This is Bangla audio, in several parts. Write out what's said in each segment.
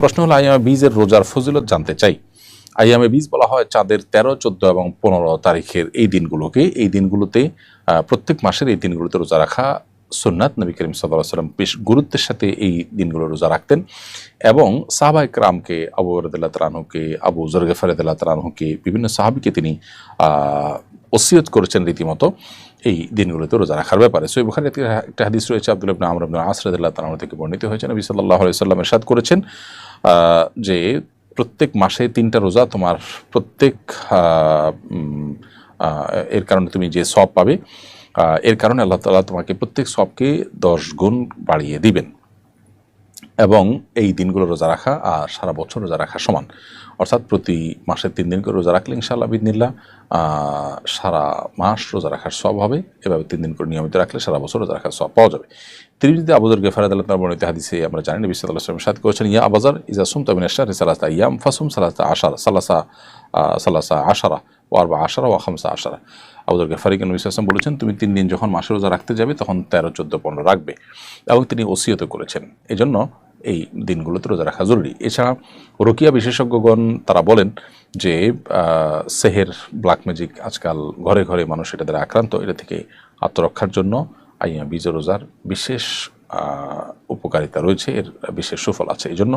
প্রশ্ন হলো, আইয়ামে বীজের রোজার ফজিলত জানতে চাই। আইয়ামে বীজ বলা হয় চাঁদের তেরো, চোদ্দ এবং পনেরো তারিখের এই দিনগুলোকে। এই দিনগুলোতে প্রত্যেক মাসের এই দিনগুলোতে রোজা রাখা সুন্নাত। নবী করিম সাল্লাহ সাল্লাম বেশ গুরুত্বের সাথে এই দিনগুলো রোজা রাখতেন। এবং সাহাবাই ক্রামকে আবু রদুল্লাহ তালাহুকে আবু জরগেফারদুল্লাহ তালাহুকে বিভিন্ন সাহাবিকে তিনি ওসিয়ত করেছেন রীতিমতো এই দিনগুলোতে রোজা রাখার ব্যাপারে। সই বুখারি একটা হাদিস রয়েছে, আব্দুল ইবনে আসরাদুল্লাহ তালাহ থেকে বর্ণিত হয়েছে। নবী সাল্লাহ সাল্লাম এরশাদ করেছেন যে প্রত্যেক মাসে তিনটা রোজা তোমার প্রত্যেক এর কারণে তুমি যে সব পাবে এর কারণে আল্লাহ তালা তোমাকে প্রত্যেক সবকে দশ গুণ বাড়িয়ে দিবেন। এবং এই দিনগুলো রোজা রাখা আর সারা বছর রোজা রাখা সমান। অর্থাৎ প্রতি মাসে তিন দিন করে রোজা রাখলে ইনশাআল্লাহ বিদিনিল্লা সারা মাস রোজা রাখার সব হবে। এভাবে তিন দিন করে নিয়মিত রাখলে সারা বছর রোজা রাখার সব পাওয়া যাবে। তিরমিজিতে আবুদর গেফারাদ আল্লাহ বর্ণিত হাদিসে আমরা জানি, নবী সাল্লাহ সাল্লাম সাদ করেছেন, ইয়া আবাজার ইজা সুম তামিন আশার সালাসা ইয়াম ফাসুম সালাসা আশারা, সালাসা সালাসা আশারা, ও আরবা আশারা ও খামসা আশারা। আবুদর গেফারিকে নবী সাল্লাম বলেছেন, তুমি তিন দিন যখন মাসে রোজা রাখতে যাবে, তখন তেরো, চোদ্দ, পনেরো রাখবে। এবং তিনি ওসিয়ত করেছেন। এজন্য এই দিনগুলোতে রোজা রাখা জরুরি। এছাড়া রোকিয়া বিশেষজ্ঞগণ তারা বলেন যে সেহের, ব্ল্যাক ম্যাজিক আজকাল ঘরে ঘরে মানুষ এটা দ্বারা আক্রান্ত, এটা থেকে আত্মরক্ষার জন্য আইয়া বীজ রোজার বিশেষ উপকারিতা রয়েছে, এর বিশেষ সুফল আছে। এই জন্য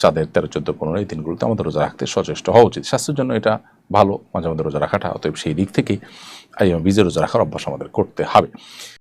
চাঁদের তেরো, চোদ্দ, পনেরো এই দিনগুলোতে আমাদের রোজা রাখতে সচেষ্ট হওয়া উচিত। স্বাস্থ্যের জন্য এটা ভালো, মাঝে মাঝে রোজা রাখাটা, অতএব সেই দিক থেকে আইয়া বীজের রোজা রাখার অভ্যাস আমাদের করতে হবে।